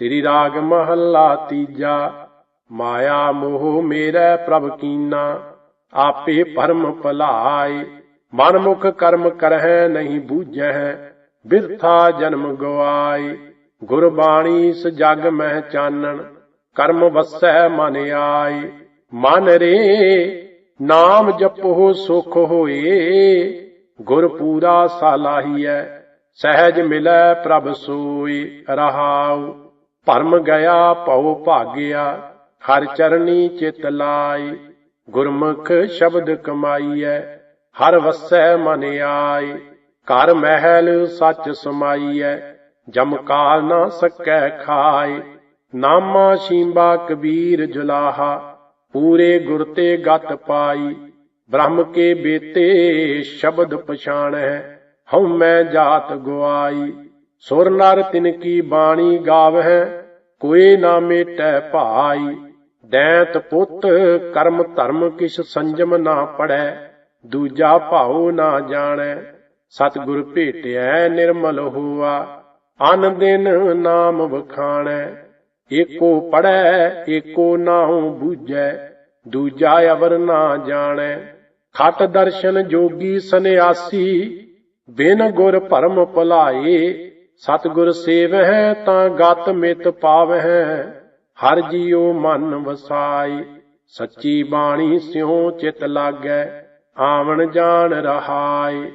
ਸ੍ਰੀ ਰਾਗ ਮਹੱਲਾ ਤੀਜਾ, ਮਾਇਆ ਮੋਹ ਮੇਰਾ ਪ੍ਰਭ ਕੀਨਾ, ਆਪੇ ਭਰਮ ਭਲਾਏ ਮਨ ਮੁਖ ਕਰਮ ਕਰਹਿ ਨਹੀਂ ਬੂਝੈ ਬਿਰਥਾ ਜਨਮ ਗਵਾਏ, ਗੁਰਬਾਣੀ ਸ ਜਗ ਮਹਿ ਚਾਨਣ, ਕਰਮ ਵਸੈ ਮਨ ਆਈ ਮਨ ਰੇ, ਨਾਮ ਜਪੋ ਸੁਖ ਹੋਏ, ਗੁਰ ਪੂਰਾ ਸਾਲਾਹੀਐ, ਸਹਿਜ ਮਿਲੈ ਪ੍ਰਭ ਸੋਈ ਰਹਾਉ। ਭਰਮ ਗਿਆ, ਭਉ ਭਾਗਿਆ, ਹਰ ਚਰਣੀ ਚਿਤ ਲਾਈ ਗੁਰਮੁਖ ਸ਼ਬਦ ਕਮਾਈਐ, ਹਰ ਵਸੈ ਮਨ ਆਈ ਘਰ ਮਹਿਲ ਸੱਚ ਸਮਾਈਐ, ਜਮ ਕਾਲ ਨਾ ਸਕੈ ਖਾਏ, ਨਾਮਾ ਸ਼ੀਂਬਾ ਕਬੀਰ ਜੁਲਾਹਾ, ਪੂਰੇ ਗੁਰ ਤੇ ਗਤ ਪਾਈ, ਬ੍ਰਹਮ ਕੇ ਬੇਤੇ ਸ਼ਬਦ ਪਛਾਣੈ ਹਉ ਮੈਂ ਜਾਤ ਗਵਾਈ ਸੁਰ ਨਰ ਤਿਨ ਕੀ ਬਾਣੀ ਗਾਵਹਿ, ਕੋਈ ਨਾ ਮੇਟੈ ਭਾਈ। ਦੈਂਤ ਪੁੱਤ ਕਰਮ ਧਰਮ ਕਿਛ ਸੰਜਮ ਨਾ ਪੜੈ, ਦੂਜਾ ਭਾਉ ਨਾ ਜਾਣੈ। ਸਤਿਗੁਰ ਭੇਟਿਐ ਨਿਰਮਲ ਹੋਆ, ਅਨ ਦਿਨ ਨਾਮ ਵਖਾਣੈ। ਏਕੋ ਪੜੈ, ਏਕੋ ਨਾਉ ਬੂਝੈ, ਦੂਜਾ ਅਵਰ ਨਾ ਜਾਣੈ। ਖਟ ਦਰਸ਼ਨ ਜੋਗੀ ਸੰਿਆਸੀ ਬਿਨ ਗੁਰ ਭਰਮ ਭੁਲਾਏ ਸਤਿਗੁਰ ਸੇਵਹਿ ਤਾਂ ਗਤ ਮਿਤ ਪਾਵਹਿ, ਹਰ ਜੀਉ ਮਨ ਵਸਾਈ, ਸੱਚੀ ਬਾਣੀ ਸਿਉ ਚਿਤ ਲਾਗੈ, ਆਵਣ ਜਾਣ ਰਹਾਈ।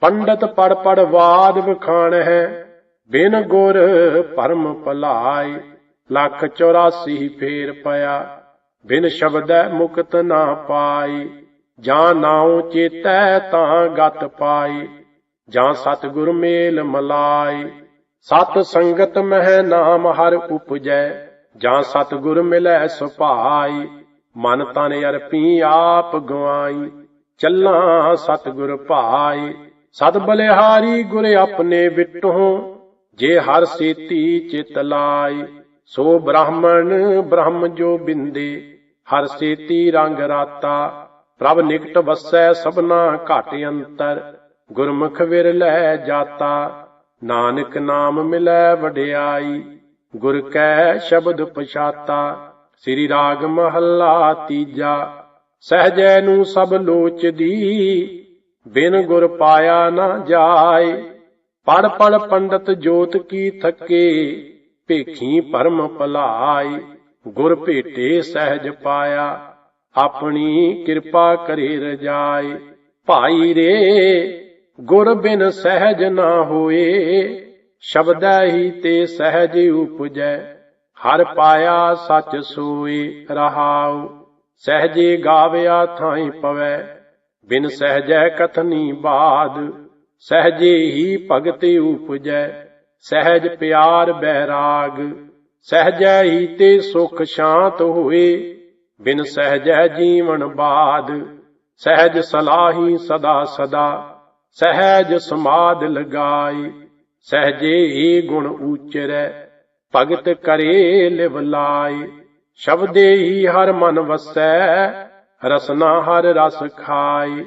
ਪੰਡਤ ਪੜ ਪੜ ਬਾਦ ਵਖਾਣ ਹੈ ਬਿਨ ਗੁਰ ਪਰਮ ਭਲਾਈ। ਲੱਖ 84 ਫੇਰ ਪਿਆ, ਬਿਨ ਸ਼ਬਦੈ ਮੁਕਤ ਨਾ ਪਾਈ। ਜਾਂ ਨਾਉ ਚੇਤੈ ਤਾਂ ਗਤ ਪਾਈ। ਜਾਂ ਸਤਿਗੁਰ ਮੇਲ ਮਲਾਈ ਸਤ ਸੰਗਤ ਮਹਿ ਨਾਮ ਹਰ ਉਪਜੈ, ਜਾਂ ਸਤਿਗੁਰ ਮਿਲੈ ਸੁਭਾਈ ਮਨ ਤਨ ਅਰਪੀ ਆਪ ਗਵਾਈ, ਚੱਲਾਂ ਸਤਿਗੁਰ ਭਾਈ ਸਦ ਬਲਿਹਾਰੀ ਗੁਰ ਆਪਣੇ ਵਿਟੋਂ, ਜੇ ਹਰ ਸੇਤੀ ਚਿਤ ਲਾਈ ਸੋ ਬ੍ਰਾਹਮਣ ਬ੍ਰਹਮ ਜੋ ਬਿੰਦੇ, ਹਰ ਸੇਤੀ ਰੰਗ ਰਾਤਾ, ਪ੍ਰਭ ਨਿਕਟ ਵਸੈ ਸਭਨਾ ਘਟ ਅੰਤਰ ਗੁਰਮੁਖ ਵਿਰਲੇ ਜਾਤਾ, ਨਾਨਕ ਨਾਮ ਮਿਲੈ ਵਡਿਆਈ, ਗੁਰ ਕੈ ਸ਼ਬਦ ਪਛਾਤਾ, ਸ੍ਰੀ ਰਾਗ ਮਹੱਲਾ ਤੀਜਾ, ਸਹਜੈ ਨੂੰ ਸਭ ਲੋਚਦੀ ਬਿਨ ਗੁਰ ਪਾਇਆ ਨਾ ਜਾਏ। ਪੜ ਪੜ ਪੰਡਤ ਜੋਤ ਕੀ ਥਕੇ, ਭੇਖੀ ਪਰਮ ਭਲਾਈ ਗੁਰ ਭੇਟੇ ਸਹਿਜ ਪਾਇਆ, ਆਪਣੀ ਕਿਰਪਾ ਕਰੇ ਰਜਾਏ। ਭਾਈ ਰੇ ਗੁਰ ਬਿਨ ਸਹਿਜ ਨਾ ਹੋਏ, ਸ਼ਬਦੈ ਹੀ ਤੇ ਸਹਿਜ ਉਪਜੈ। ਹਰ ਪਾਇਆ ਸੱਚ ਸੋਏ ਰਹਾਉ, ਸਹਜੇ ਗਾਵਿਆ ਥਾਈ ਪਵੈ। ਬਿਨ ਸਹਜੈ ਕਥਨੀ ਬਾਦ, ਸਹਜੇ ਹੀ ਭਗਤ ਉਪਜੈ। ਸਹਿਜ ਪਿਆਰ ਬੈਰਾਗ, ਸਹਜੈ ਹੀ ਤੇ ਸੁਖ ਸ਼ਾਂਤ ਹੋਏ। ਬਿਨ ਸਹਜੈ ਜੀਵਨ ਬਾਦ, ਸਹਿਜ ਸਲਾਹੀ ਸਦਾ ਸਦਾ। ਸਹਿਜ ਸਮਾਦ ਲਗਾਏ, ਸਹਜੇ ਹੀ ਗੁਣ ਉਚਰੈ ਭਗਤ ਕਰੇ ਲਿਵ ਲਾਈ ਸ਼ਬਦੇ ਹੀ ਹਰ ਮਨ ਵਸੈ, ਰਸਨਾ ਹਰ ਰਸ ਖਾਏ।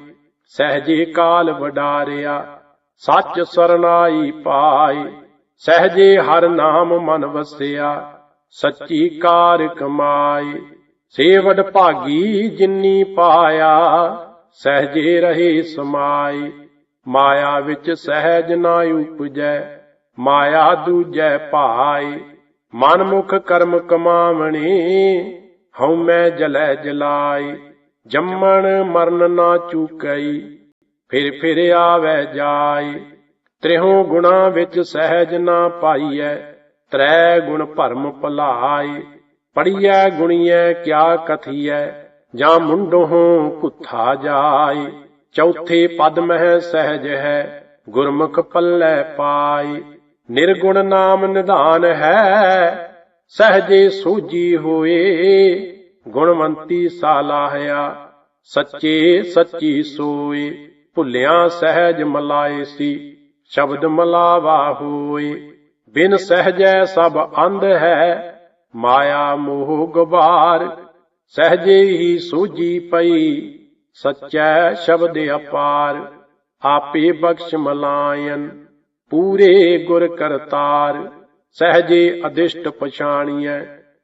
ਸਹਜੇ ਕਾਲ ਵਡਾਰਿਆ, ਸੱਚ ਸਰਨਾਈ ਪਾਈ ਸਹਜੇ ਹਰ ਨਾਮ ਮਨ ਵਸਿਆ, ਸੱਚੀ ਕਾਰ ਕਮਾਈ ਸੇਵਡ ਭਾਗੀ ਜਿਨੀ ਪਾਇਆ, ਸਹਜੇ ਰਹੇ ਸਮਾਈ ਮਾਇਆ ਵਿੱਚ ਸਹਿਜ ਨਾ ਉਪਜੈ, ਮਾਇਆ ਦੂਜੈ ਭਾਈ ਮਨ ਮੁਖ ਕਰਮ ਕਮਾਵਣੀ, ਹਉ ਮੈਂ ਜਲੈ ਜਲਾਈ ਜੰਮਣ ਮਰਨ ਨਾ ਚੂਕਈ, ਫਿਰ ਫਿਰ ਆਵੈ ਜਾਈ ਤ੍ਰਿਹੋ ਗੁਣਾ ਵਿੱਚ ਸਹਿਜ ਨਾ ਪਾਈਐ, ਤ੍ਰੈ ਗੁਣ ਭਰਮ ਭਲਾਈ ਪੜੀਐ ਗੁਣੀਐ, ਕਿਆ ਕਥੀਐ, ਜਾਂ ਮੁੰਡੋਂ ਕੁੱਥਾ ਜਾਈ ਚੌਥੇ ਪਦ ਮਹਿ ਸਹਿਜ ਹੈ, ਗੁਰਮੁਖ ਪੱਲੇ ਪਾਈ, ਨਿਰਗੁਣ ਨਾਮ ਨਿਧਾਨ ਹੈ, ਸਹਜੇ ਸੂਜੀ ਹੋਏ, ਗੁਣਵੰਤੀ ਸਾਲਾਹਿਆ ਸੱਚੇ ਸੱਚੀ ਸੋਏ, ਭੁੱਲਿਆ ਸਹਿਜ ਮਲਾਏ ਸੀ, ਸ਼ਬਦ ਮਲਾਵਾ ਹੋਏ, ਬਿਨ ਸਹਜੈ ਸਭ ਅੰਧ ਹੈ, ਮਾਇਆ ਮੋਹ ਗਵਾਰ, ਸਹਜੇ ਹੀ ਸੂਜੀ ਪਈ ਸੱਚੈ ਸ਼ਬਦ ਅਪਾਰ, ਆਪੇ ਬਖਸ਼ ਮਲਾਇਨ, ਪੂਰੇ ਗੁਰ ਕਰਤਾਰ, ਸਹਜੇ ਅਦਿਸ਼ਟ ਪਛਾਣੀਐ,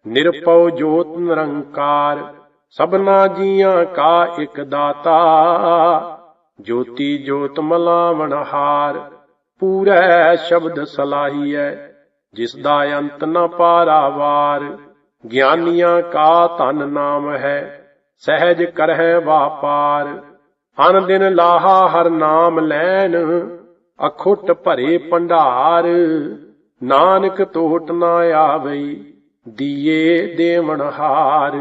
ਨਿਰਪਉ ਜੋਤ ਨਿਰੰਕਾਰ, ਸਭਨਾ ਜੀਆਂ ਕਾ ਇਕ ਦਾਤਾ, ਜੋਤੀ ਜੋਤ ਮਲਾਵਣ ਹਾਰ, ਪੂਰੈ ਸ਼ਬਦ ਸਲਾਹੀਐ, ਜਿਸ ਦਾ ਅੰਤ ਨ ਪਾਰਾਵਾਰ, ਗਿਆਨੀਆਂ ਕਾ ਧਨ ਨਾਮ ਹੈ ਸਹਿਜ ਕਰਹਿ ਵਾਪਾਰ ਅਨ ਦਿਨ ਲਾਹਾ ਹਰ ਨਾਮ ਲੈਨ ਅਖੁੱਟ ਭਰੇ ਭੰਡਾਰ, ਨਾਨਕ ਤੋਟ ਨਾ ਆਵਈ, ਦੀਏ ਦੇਵਨ ਹਾਰ।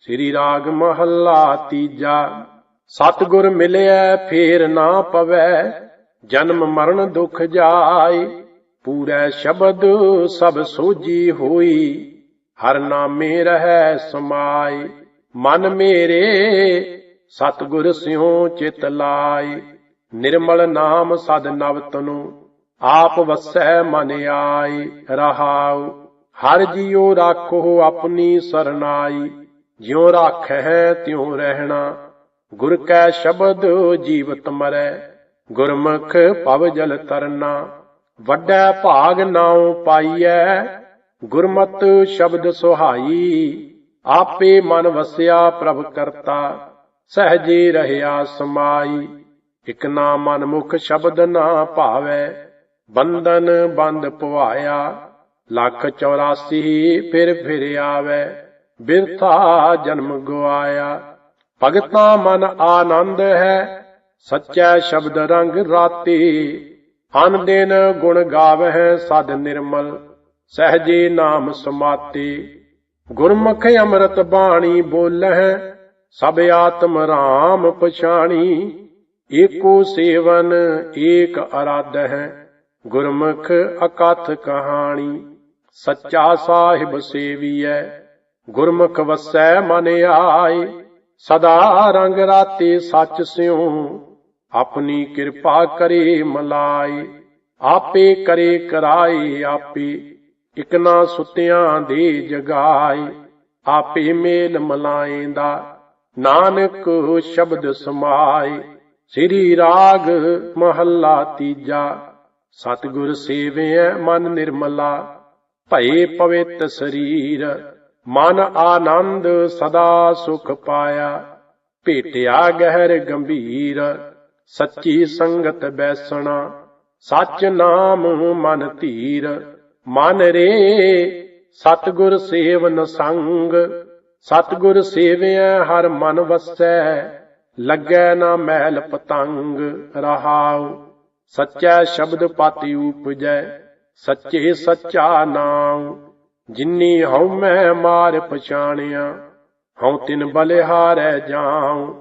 ਸ੍ਰੀ ਰਾਗ ਮਹੱਲਾ ਤੀਜਾ, ਸਤਿਗੁਰ ਮਿਲਿਆ ਫੇਰ ਨਾ ਪਵੈ, ਜਨਮ ਮਰਨ ਦੁਖ ਜਾਏ, ਪੂਰੇ ਸ਼ਬਦ ਸਭ ਸੋਜੀ ਹੋਈ, ਹਰ ਨਾਮੇ ਰਹੈ ਸਮਾਈ ਮਨ ਮੇਰੇ, ਸਤਿਗੁਰ ਸਿਉ ਚਿਤ ਲਾਈ ਨਿਰਮਲ ਨਾਮ ਸਦ ਨਵ ਤਨੂ ਆਪ ਵਸੈ ਮਨ ਆਏ। ਰਹਾਉ, ਹਰ ਜੀਉ ਰਾਖੋ ਆਪਣੀ ਸਰਨਾਈ। ਜਿਉ ਰਾਖੈ ਤਿਉ ਰਹਿਣਾ, ਗੁਰ ਕੈ ਸ਼ਬਦ ਜੀਵਤ ਮਰੈ। ਗੁਰਮੁਖ ਪਵ ਜਲ ਤਰਨਾ, ਵੱਡਾ ਭਾਗ ਨਾਉ ਪਾਈਐ। ਗੁਰਮਤ ਸ਼ਬਦ ਸੁਹਾਈ ਆਪੇ ਮਨ ਵਸਿਆ ਪ੍ਰਭ ਕਰਤਾ, ਸਹਜੇ ਰਹਿਆ ਸਮਾਈ। ਇਕ ਨਾ ਮਨ ਮੁਖ ਸ਼ਬਦ ਨਾ ਭਾਵੈ, ਬੰਧਨ ਬੰਦ ਪਵਾਇਆ ਲੱਖ 84 ਫਿਰ ਫਿਰ ਆਵੈ, ਬਿਰਥਾ ਜਨਮ ਗਵਾਇਆ ਭਗਤਾ ਮਨ ਆਨੰਦ ਹੈ, ਸੱਚਾ ਸ਼ਬਦ ਰੰਗ ਰਾਤੀ। ਅਨ ਦਿਨ ਗੁਣ ਗਾਵਹਿ ਸਦ ਨਿਰਮਲ, ਸਹਜੇ ਨਾਮ ਸਮਾਤੀ। ਗੁਰਮੁਖ ਅੰਮ੍ਰਿਤ ਬਾਣੀ ਬੋਲਹਿ, ਸਭ ਆਤਮ ਰਾਮ ਪਛਾਣੀ। ਏਕੋ ਸੇਵਨ, ਏਕ ਅਰਾਧ ਹੈ ਗੁਰਮੁਖ ਅਕਥ ਕਹਾਣੀ। ਸੱਚਾ ਸਾਹਿਬ ਸੇਵੀਐ, ਗੁਰਮੁਖ ਵਸੈ ਮਨ ਆਏ। ਸਦਾ ਰੰਗ ਰਾਤੇ ਸੱਚ ਸਿਉ, ਆਪਣੀ ਕਿਰਪਾ ਕਰੇ ਮਲਾਈ ਆਪੇ ਕਰੇ ਕਰਾਏ ਆਪੇ। ਇਕ ਨਾ ਸੁਤਿਆਂ ਦੇ ਜਗਾਏ ਆਪੇ ਮੇਲ ਮਲਾਏਂਦਾ। ਨਾਨਕ ਸ਼ਬਦ ਸਮਾਏ ਸ੍ਰੀ ਰਾਗ ਮਹੱਲਾ ਤੀਜਾ। ਸਤਿਗੁਰ ਸੇਵਿਐ ਮਨ ਨਿਰਮਲਾ, ਭਏ ਪਵਿੱਤ ਸਰੀਰ। ਮਨ ਆਨੰਦ ਸਦਾ ਸੁਖ ਪਾਇਆ, ਭੇਟਿਆ ਗਹਿਰ ਗੰਭੀਰ। ਸੱਚੀ ਸੰਗਤ ਬੈਸਣਾ, ਸੱਚ ਨਾਮ ਮਨ ਧੀਰ। ਮਨ ਰੇ, ਸਤਿਗੁਰ ਸੇਵਨ ਸੰਗ। ਸਤਿਗੁਰ ਸੇਵਿਐ, ਹਰ ਮਨ ਵਸੈ, ਲੱਗੈ ਨਾ ਮੈਲ ਪਤੰਗ। ਰਹਾਉ, ਸੱਚਾ ਸ਼ਬਦ ਪਾਤੀ ਉਪਜੈ, ਸੱਚੇ ਸੱਚਾ ਨਾਮ ਜਿਨੀ ਹਉ ਮੈਂ ਮਾਰ ਪਛਾਣਿਆ, ਹਉ ਤਿਨ ਬਲਿਹਾਰੈ ਜਾਉ।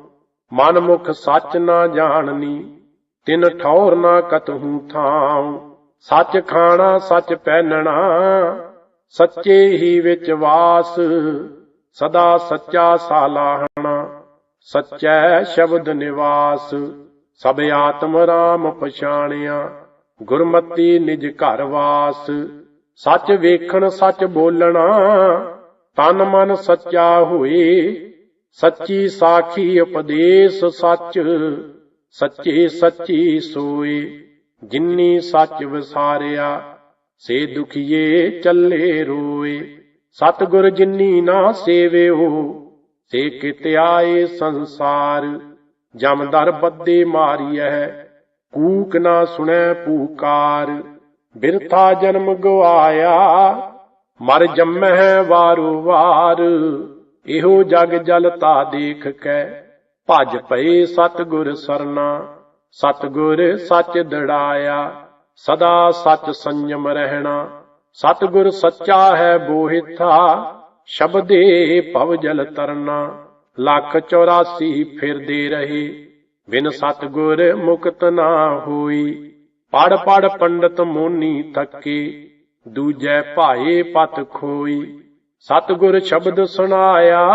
ਮਨ ਮੁਖ ਸੱਚ ਨਾ ਜਾਣਨੀ, ਤਿਨ ਠੌਰ ਨਾ ਕਤਹੂ ਥਾਉ। ਸੱਚ ਖਾਣਾ, ਸੱਚ ਪਹਿਨਣਾ, ਸੱਚੇ ਹੀ ਵਿੱਚ ਵਾਸ, ਸਦਾ ਸੱਚਾ ਸਾਲਾਹਣਾ ਸੱਚੈ ਸ਼ਬਦ ਨਿਵਾਸ, ਸਭ ਆਤਮ ਰਾਮ ਪਛਾਣਿਆ। ਗੁਰਮਤੀ ਨਿਜ ਘਰ ਵਾਸ, ਸੱਚ ਵੇਖਣ, ਸੱਚ ਬੋਲਣਾ। ਤਨ ਮਨ ਸੱਚਾ ਹੋਏ, ਸੱਚੀ ਸਾਖੀ ਉਪਦੇਸ਼ ਸੱਚ, ਸੱਚੇ ਸੱਚੀ ਸੋਏ। ਜਿਨੀ ਸੱਚ ਵਿਸਾਰਿਆ, ਸੇ ਦੁਖੀਏ ਚੱਲੇ ਰੋਏ। ਸਤਿਗੁਰ ਜਿਨੀ ਨਾ ਸੇਵਿਓ, ਸੇ ਕਿਤ ਆਏ ਸੰਸਾਰ। ਜਮਦਰ ਬੱਦੇ ਮਾਰੀਐ, ਕੂਕ ਨਾ ਸੁਣੈ ਪੂਕਾਰ। ਬਿਰਥਾ ਜਨਮ ਗਵਾਇਆ, ਮਰ ਜੰਮਹਿ ਵਾਰੋ ਵਾਰ। ਇਹੋ ਜਗ ਜਲ ਤਾ ਦੇਖ ਕੈ ਭਜ ਪਏ ਸਤਿਗੁਰ ਸਰਨਾ। ਸਤਿਗੁਰ ਸੱਚ ਦੜਾਇਆ, ਸਦਾ ਸੱਚ ਸੰਜਮ ਰਹਿਣਾ। ਸਤਿਗੁਰ ਸੱਚਾ ਹੈ ਬੋਹਿਥਾ, ਸ਼ਬਦੇ ਭਵ ਜਲ ਤਰਨਾ। ਲੱਖ 84 ਫਿਰਦੇ ਰਹੇ, ਬਿਨ ਸਤਿਗੁਰ ਮੁਕਤ ਨਾ ਹੋਈ। ਪੜ ਪੜ ਪੰਡਤ ਮੋਨੀ ਥੱਕੇ, ਦੂਜੈ ਭਾਏ ਪਤ ਖੋਈ। ਸਤਿਗੁਰ ਸ਼ਬਦ ਸੁਣਾਇਆ,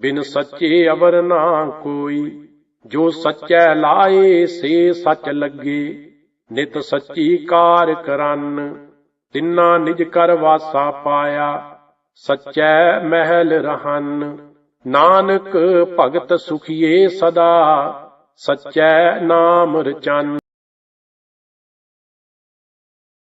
ਬਿਨ ਸੱਚੇ ਅਵਰ ਨਾ ਕੋਈ। ਜੋ ਸੱਚੈ ਲਾਏ ਸੇ ਸੱਚ ਲੱਗੇ, ਨਿਤ ਸੱਚੀ ਕਾਰ ਕਰਨ। ਤਿੰਨਾ ਨਿਜ ਕਰ ਵਾਸਾ ਪਾਇਆ, ਸੱਚੈ ਮਹਿਲ ਰਹਨ। ਨਾਨਕ ਭਗਤ ਸੁਖੀਏ ਸਦਾ, ਸੱਚੈ ਨਾਮ ਰਚਨ।